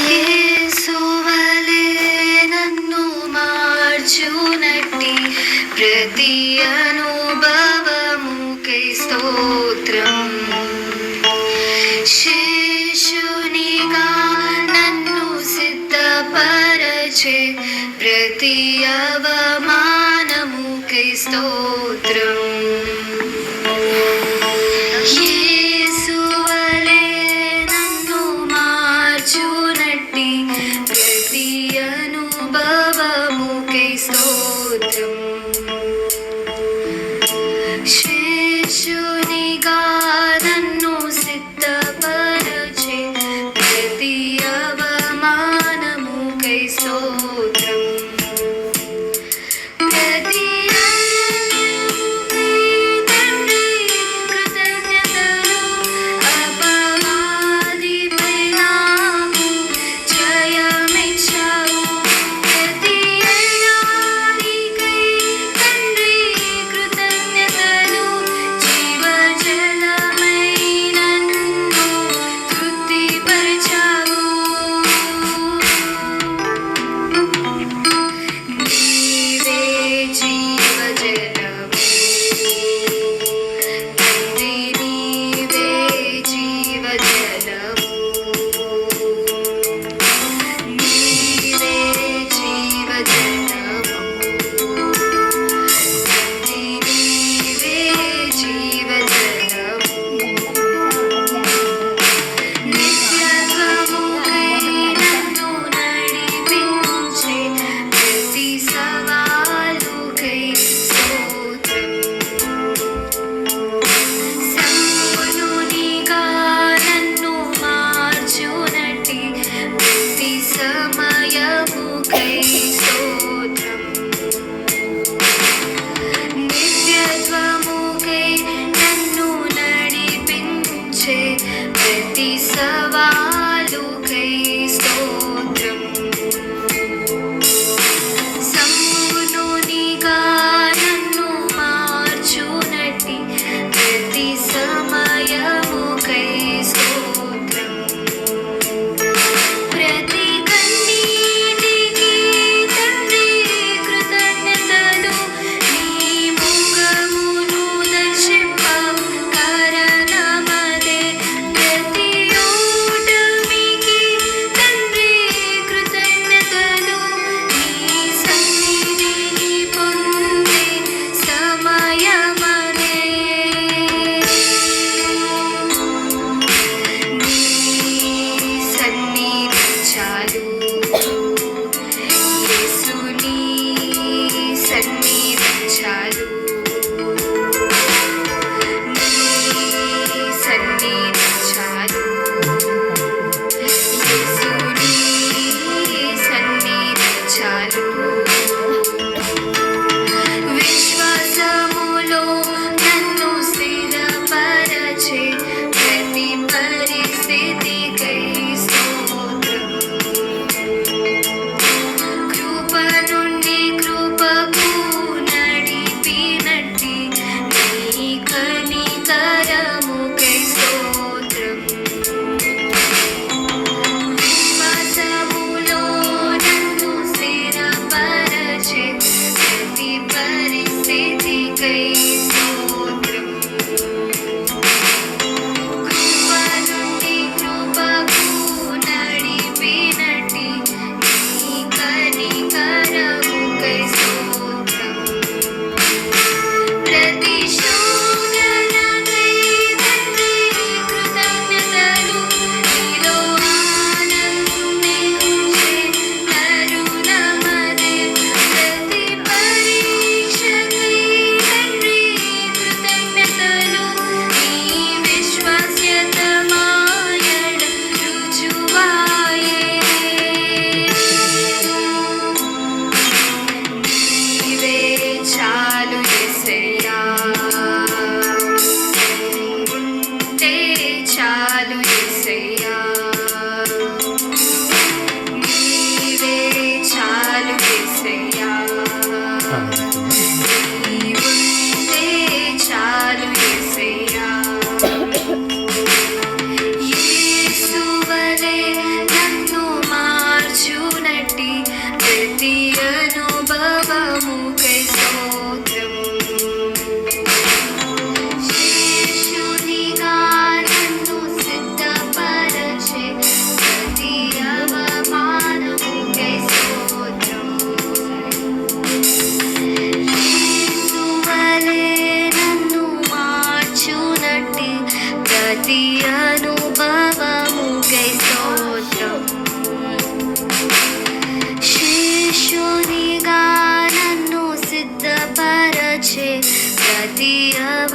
యేసువలే నన్ను మార్చునట్టి ప్రతి అనుభవముకై స్తోత్రం. శేషునిగా నన్ను సిద్ధపరచే ప్రతి అవమానముకై she ప్రతి అనుభవముకై స్తోత్రం శిష్యునిగా నన్ను సిద్ధపరచే ప్రతి అవ